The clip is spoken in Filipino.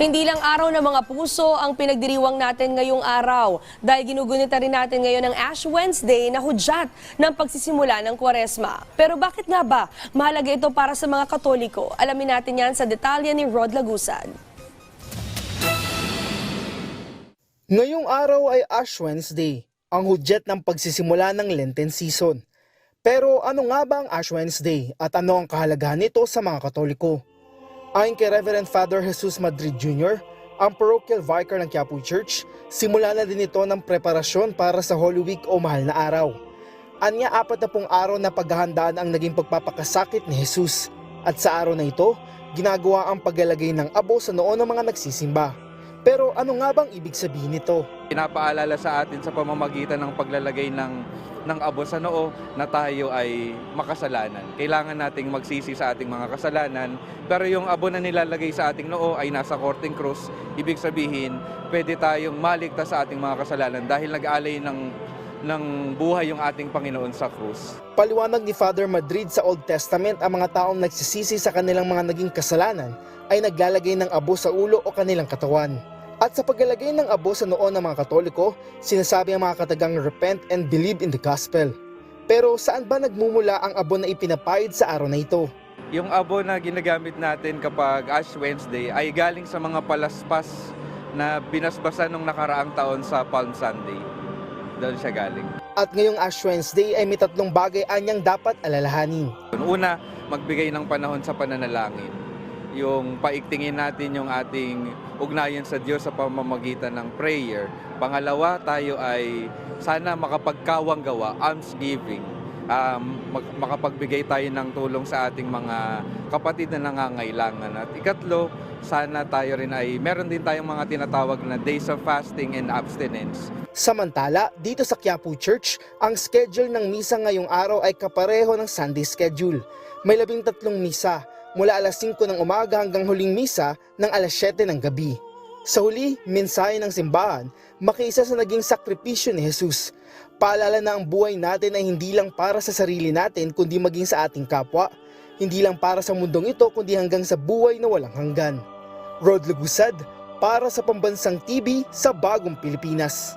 Hindi lang araw ng mga puso ang pinagdiriwang natin ngayong araw dahil ginugunita rin natin ngayon ang Ash Wednesday na hudyat ng pagsisimula ng Kwaresma. Pero bakit nga ba mahalaga ito para sa mga Katoliko? Alamin natin yan sa detalye ni Rod Lagusad. Ngayong araw ay Ash Wednesday, ang hudyat ng pagsisimula ng Lenten season. Pero ano nga ba ang Ash Wednesday at ano ang kahalagahan nito sa mga Katoliko? Ayon kay Reverend Father Jesus Madrid Jr., ang parochial vicar ng Quiapo Church, simula na din ito ng preparasyon para sa Holy Week o mahal na araw. Anya apat na pong araw na paghahandaan ang naging pagpapakasakit ni Jesus. At sa araw na ito, ginagawa ang paglalagay ng abo sa noo ng mga nagsisimba. Pero ano nga bang ibig sabihin nito? pinapaalala sa atin sa pamamagitan ng paglalagay ng ng abo sa noo na tayo ay makasalanan. Kailangan nating magsisi sa ating mga kasalanan, pero yung abo na nilalagay sa ating noo ay nasa korting krus. Ibig sabihin, pwede tayong maligtas sa ating mga kasalanan dahil nag-alay ng ng buhay yung ating Panginoon sa krus. Paliwanag ni Father Madrid sa Old Testament ang mga taong nagsisisi sa kanilang mga naging kasalanan ay naglalagay ng abo sa ulo o kanilang katawan. At sa paglalagay ng abo sa noo ng mga Katoliko, sinasabi ang mga katagang repent and believe in the gospel. Pero saan ba nagmumula ang abo na ipinapahid sa araw na ito? Yung abo na ginagamit natin kapag Ash Wednesday ay galing sa mga palaspas na binasbasan nung nakaraang taon sa Palm Sunday. Doon siya galing. At ngayong Ash Wednesday ay may tatlong bagay anyang dapat alalahanin. Una, magbigay ng panahon sa pananalangin. Yung paigtingin natin yung ating ugnayan sa Diyos sa pamamagitan ng prayer. Pangalawa, tayo ay sana makapagkawang gawa, almsgiving. Um, makapagbigay tayo ng tulong sa ating mga kapatid na nangangailangan. At ikatlo, sana tayo rin ay meron din tayong mga tinatawag na days of fasting and abstinence. Samantala, dito sa Quiapo Church, ang schedule ng misa ngayong araw ay kapareho ng Sunday schedule. May labing tatlong misa, mula alas 5 ng umaga hanggang huling misa ng alas 7 ng gabi. Sa huli, mensahe ng simbahan, makiisa sa naging sakripisyo ni Jesus. Paalala na ang buhay natin ay hindi lang para sa sarili natin kundi maging sa ating kapwa. Hindi lang para sa mundong ito kundi hanggang sa buhay na walang hanggan. Rod Lugusad, para sa Pambansang TV sa Bagong Pilipinas.